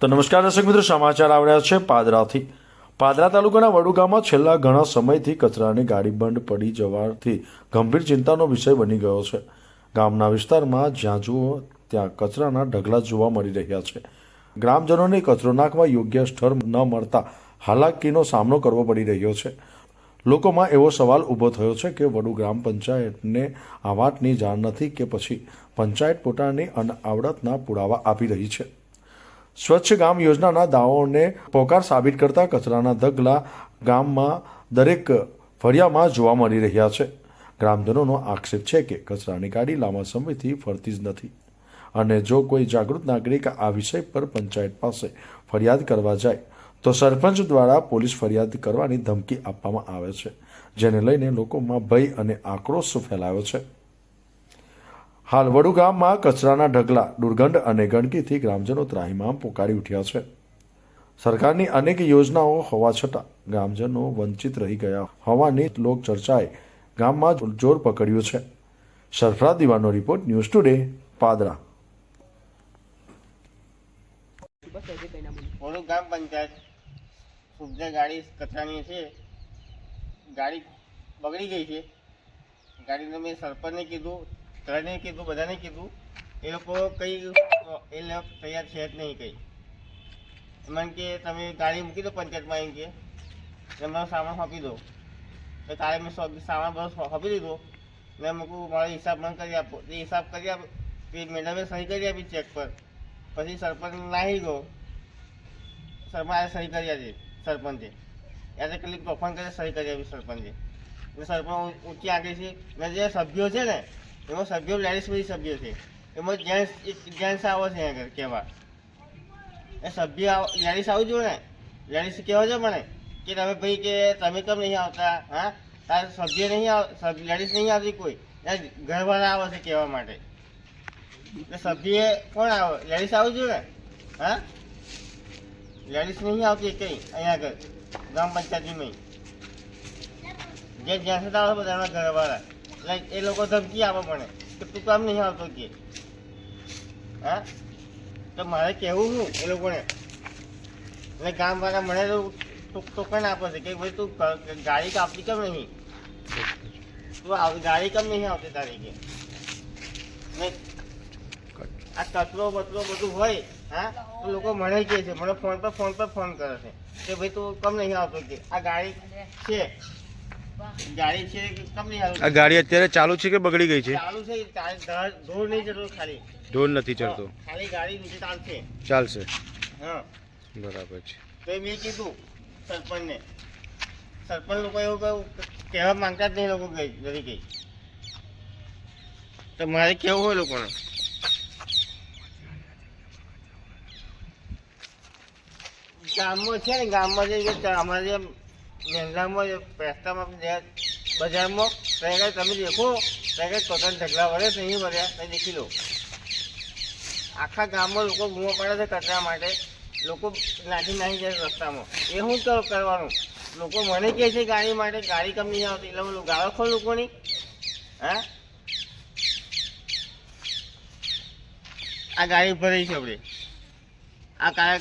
તો નમસ્કાર દર્શક મિત્રો, સમાચાર આવ્યા છે પાદરાથી. પાદરા તાલુકાના વડુગામાં છેલ્લા ઘણા સમયથી કચરાની ગાડી બંધ પડી જવાથી ગંભીર ચિંતાનો વિષય બની ગયો છે. ગામના વિસ્તારમાં જ્યાં જુઓ ત્યાં કચરાના ઢગલા જોવા મળી રહ્યા છે. ગ્રામજનોને કચરો નાખવા યોગ્ય સ્થળ ન મળતા હાલાકીનો સામનો કરવો પડી રહ્યો છે. લોકોમાં એવો સવાલ ઊભો થયો છે કે વડુ ગ્રામ પંચાયતને આ વાતની જાણ નથી કે પછી પંચાયત પોતાની અનાવડતના પુરાવા આપી રહી છે. સ્વચ્છ ગામ યોજનાના દાવાઓને પોકાર સાબિત કરતા કચરાના ઢગલા ગામમાં દરેક ફળિયામાં જોવા મળી રહ્યા છે. ગ્રામજનોનો આક્ષેપ છે કે કચરાની ગાડી લાંબા સમયથી ફરતી જ નથી. અને જો કોઈ જાગૃત નાગરિક આ વિષય પર પંચાયત પાસે ફરિયાદ કરવા જાય, તો સરપંચ દ્વારા પોલીસ ફરિયાદ કરવાની ધમકી આપવામાં આવે છે, જેને લઈને લોકોમાં ભય અને આક્રોશ ફેલાયો છે. હાલ વડુ ગામમાં કચરાના ઢગલા, દુર્ગંધ અને ગંદકીથી ગ્રામજનો ત્રાહિમામ પોકારી ઉઠ્યા છે. સરકારની અનેક યોજનાઓ હોવા છતાં ગ્રામજનો વંચિત રહી ગયા હોવાની લોક ચર્ચાએ ગામમાં જોર પકડ્યું છે. સરફરાજ દીવાનો રિપોર્ટ ન્યૂઝ ટુડે, પાદરા. ઓલું ગામ પંચાયત સુબજા ગાડી કચરાની છે. ગાડી બગડી ગઈ છે. ગાડીને મેં સરપંચને કીધું ત્રણે કીધું, બધાને કીધું. એ લોકો કંઈ, એ લોકો તૈયાર છે જ નહીં કંઈ. એમાં કે, તમે ગાડી મૂકી દો પંચાયતમાં એમ કે. ને સામાન સોંપી દો. તો કાલે મેં સામાન બધો સોંપી દીધો. ને મૂકું, મારો હિસાબ મને કરી આપો. એ હિસાબ કરી આપો તે મેડમે સહી કરી આપી ચેક પર. પછી સરપંચ નાહી ગયો. સરપંચે સહી કરી આપી, સરપંચે. એટલે કેટલીક તોફાન કરી, સહી કરી આપી સરપંચે. સરપંચ ઊંચી આગળ છે. ને જે સભ્યો છે ને એમાં સભ્યો લેડીઝ બધી સભ્યો છે. એમાં જેન્ટ્સ એક જેન્ટ્સ આવે છે આગળ, કહેવા. એ સભ્ય આવ- લેડીઝ આવવું જોઈએ ને લેડીઝ કહેવા છે મને, કે તમે ભાઈ કે તમે કેમ નહીં આવતા? હા? તાર સભ્ય નહીં આવ, સભ્ય લેડીઝ નહીં આવતી કોઈ? ત્યાં ઘરવાળા આવે છે કહેવા માટે. એટલે સભ્ય કોણ આવે? લેડીઝ આવવું જોઈએ ને હા? લેડીઝ નહીં આવતી કઈ, અહીંયા આગળ, ગ્રામ પંચાયતની જે જ્યાં સુધી આવે બધાના ઘરવાળા. એટલે એ લોકો ધમકી આપે મને કે તું કામ નહીં આવતો કે. હા? તો મારે કહેવું શું એ લોકોને? એટલે ગામવાળા મને તો ટૂંક ટોકન આપે છે કે ભાઈ તું ગાડી કાપતી કેમ નહીં? તું આવતી ગાડી કેમ નહીં આવતી તારી કે? આ કચરો બચરો બધું હોય, હા? તો લોકો મને કહે છે, મને ફોન પર ફોન પર ફોન કરે છે કે ભાઈ તું કમ નહીં આવતો કે. આ ગાડી છે. આ ગાડી અત્યારે ચાલુ છે કે બગડી ગઈ છે? ચાલુ છે ધડ- નહીં જતો ખાલી. ઢોલ નથી ચડતો. ખાલી ગાડી નીચે ચાલશે. ચાલશે. હા. બરાબર છે. તો મેં કીધું સરપંચને. સરપંચ લોકો એવું કહ્યું કહેવા માંગતા જ નહીં લોકો ગઈ ગઈ. તો મારે કેવું હોય લોકોને? ગામમાં છે ને ગામમાં જે અમારે પેસ્તામાં જે બજારમાં ત્યાં તમે દેખો ત્યાં આગળ કોટન ઢગલા વળે છે નહીં વળ્યા ત્યાં દેખી લો. આખા ગામમાં લોકો ગુમો પડે છે કચરા માટે. લોકો નાખી નાખી જાય રસ્તામાં. એ શું તો કરવાનું. લોકો મને કહે છે ગાડી માટે, ગાડી કમ નહીં આવતી? એટલે હું ગાળો ખો લોકોની. હા? આ ગાડી ભરાઈ છે આપણે. આ કાલે